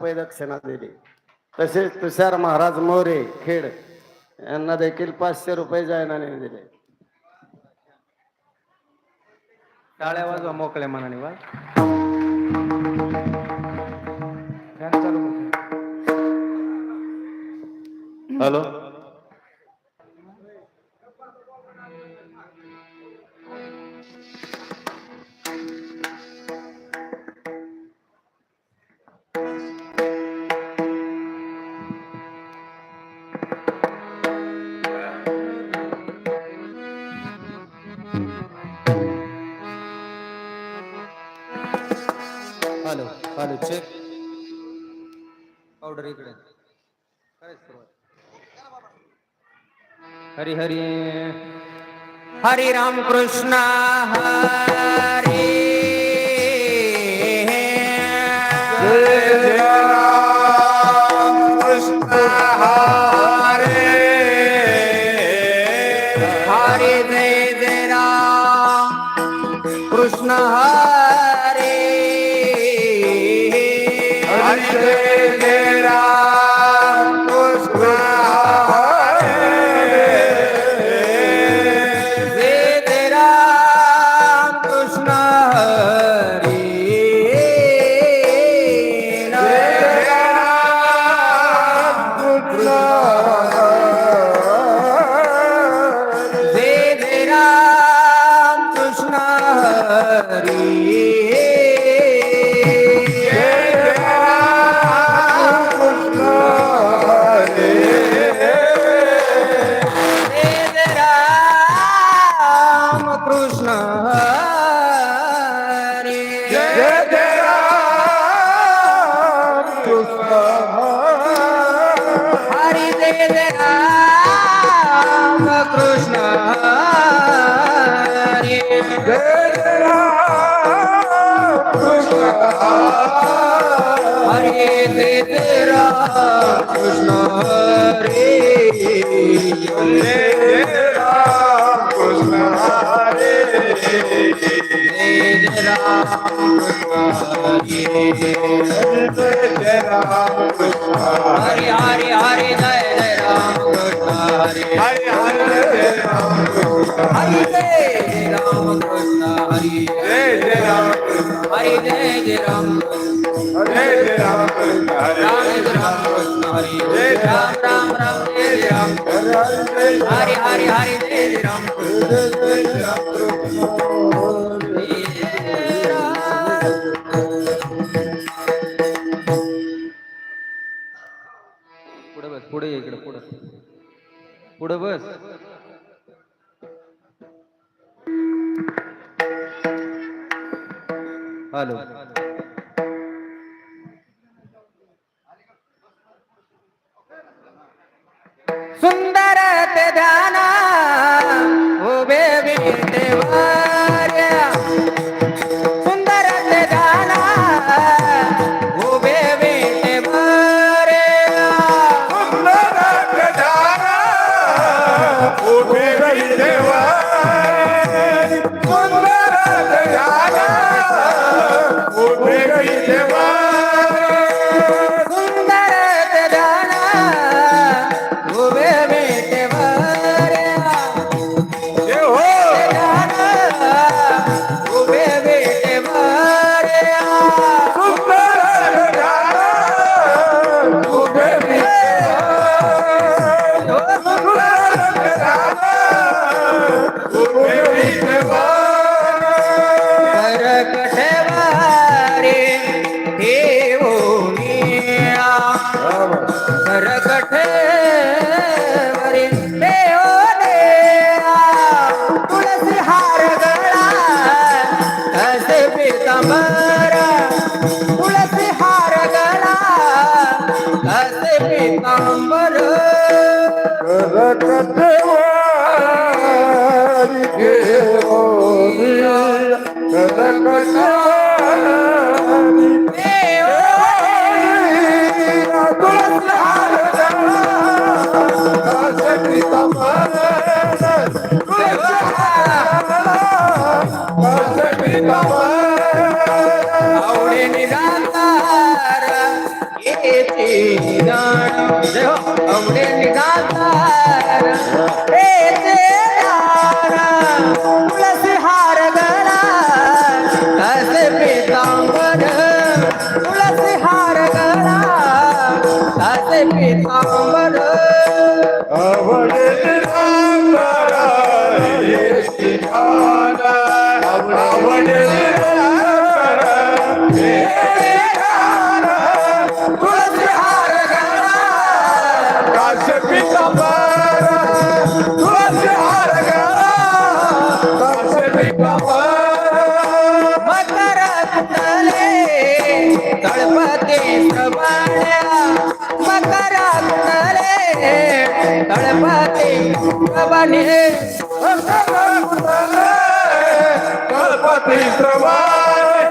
दक्षिणा दिली. तसेच तुषार महाराज मोरे खेड यांना देखील पाचशे रुपये जायनाने दिले. टाळ्या वाजवा मोकळ्या मनाने वा फॅन चालू कर. Hello hello hello check powder इकडे करायचं सुरुवात. हरी हरी हरी राम कृष्ण हरी हरे जय जय राम कृष्ण हरे हरे जय जय राम कृष्ण हरे जय जय राम कृष्ण हरे हरे हरे हरे जय जय राम कृष्ण हरे हरे जय राम कृष्ण जय जय राम राम जय राम कृष्ण हरे राम राम राम जय जय राम हरे हरे हरे जय जय राम पुढे बस पुढे इकडे पुढे. पुढे बस. Halo. Halo. आवडे निराकार येते जाण जय हो आवडे निघातार येते दार तुळस हार गळा असे पितांबर तुळस हार गळा असे पितांबर तुळसी हार येते मकर कुंडले तळपते प्रमाण्या मकर कुंडले तळपते प्रमाणे गणपती श्रवण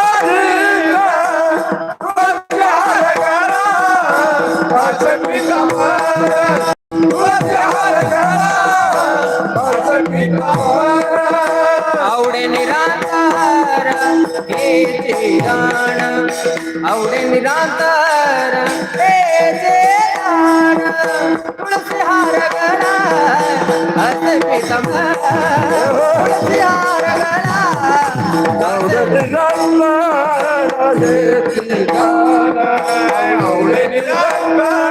आवडे निराधार हे जे दान आवडे निराधार हे जे दान तुळसी हार गला तुळसी हार हे तुका हे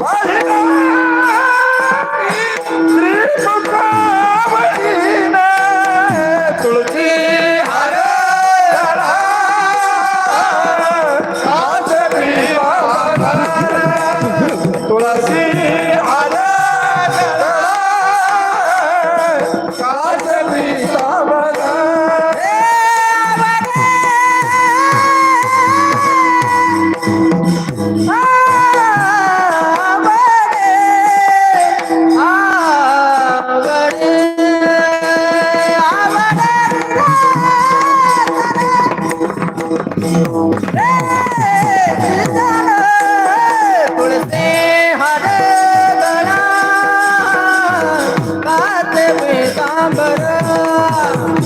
Bye.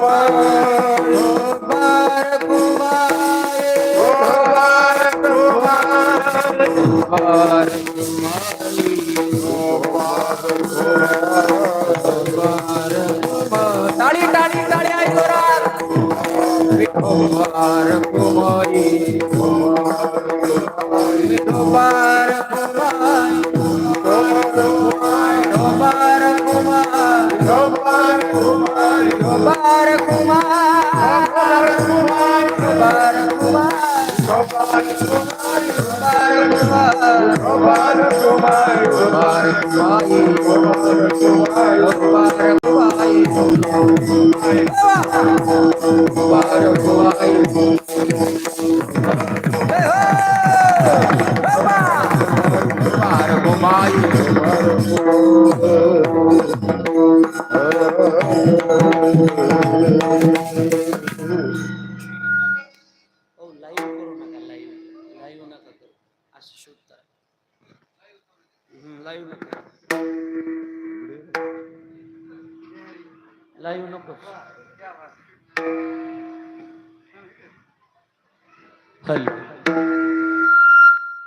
Bye. তোমায় তোমার তোমায় তোমার কুমার তোমার কুমার তোমার কুমার তোমার কুমার তোমার কুমার তোমার তোমার তোমার তোমার তোমার তোমার তোমার তোমার তোমার